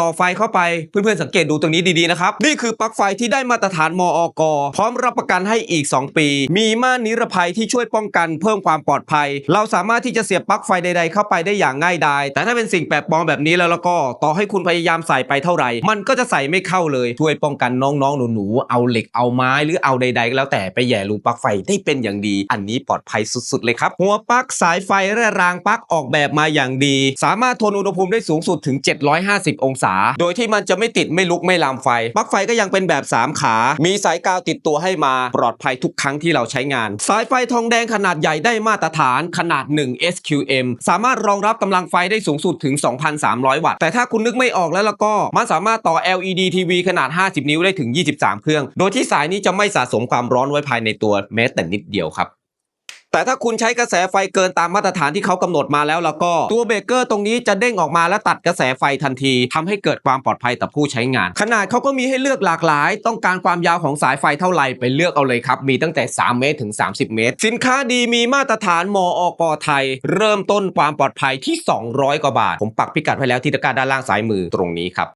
ต่อไฟเข้าไปเพื่อนๆสังเกตดูตรงนี้ดีๆนะครับ นี่คือปลั๊กไฟที่ได้มาตรฐานมอกพร้อมรับประกันให้อีก 2 ปี มีม่านนิรภัยที่ช่วยป้องกันเพิ่มความปลอดภัย เราสามารถที่จะเสียบปลั๊กไฟใดๆเข้าไปได้อย่างง่ายดายแต่ถ้าเป็นสิ่งแปลกปลอมแบบนี้แล้วแล้วก็ต่อให้คุณพยายามใส่ไปเท่าไหร่ มันก็จะใส่ไม่เข้าเลยช่วยป้องกันน้องๆหนูๆเอาเหล็กเอาไม้หรือเอาใดๆก็แล้วแต่ไปแย่รูปลั๊กไฟได้เป็นอย่างดี อันนี้ปลอดภัยสุดๆเลยครับหัวปลั๊กสายไฟและรางปลั๊กออกแบบมาอย่างดี สามารถทนอุณหภูมิได้สูงสุดถึง 750 องศาโดยที่มันจะไม่ติดไม่ลุกไม่ลามไฟ ปลั๊กไฟก็ยังเป็นแบบ 3 ขา มีสายกาวติดตัวให้มาปลอดภัยทุกครั้งที่เราใช้งาน สายไฟทองแดงขนาดใหญ่ได้มาตรฐานขนาด 1 SQM สามารถรองรับกำลังไฟได้สูงสุดถึง 2,300 วัตต์ แต่ถ้าคุณนึกไม่ออกแล้วแล้วก็มันสามารถต่อ LED TV ขนาด 50 นิ้วได้ถึง 23 เครื่อง โดยที่สายนี้จะไม่สะสมความร้อนไว้ภายในตัวแม้แต่นิดเดียวครับ แต่ถ้าคุณใช้กระแสไฟเกินตามมาตรฐานที่เขากำหนดมาแล้วแล้วก็ตัวเบรกเกอร์ตรงนี้จะเด้งออกมาและตัดกระแสไฟทันทีทำให้เกิดความปลอดภัยต่อผู้ใช้งาน ขนาดเขาก็มีให้เลือกหลากหลาย ต้องการความยาวของสายไฟเท่าไหร่ไปเลือกเอาเลยครับ มีตั้งแต่ 3 เมตรถึง 30 เมตร สินค้าดีมีมาตรฐานมอกไทย เริ่มต้นความปลอดภัยที่ 200 กว่าบาท ผมปักพิกัดไว้แล้วที่ตะกร้าด้านล่างซ้ายมือตรงนี้ครับ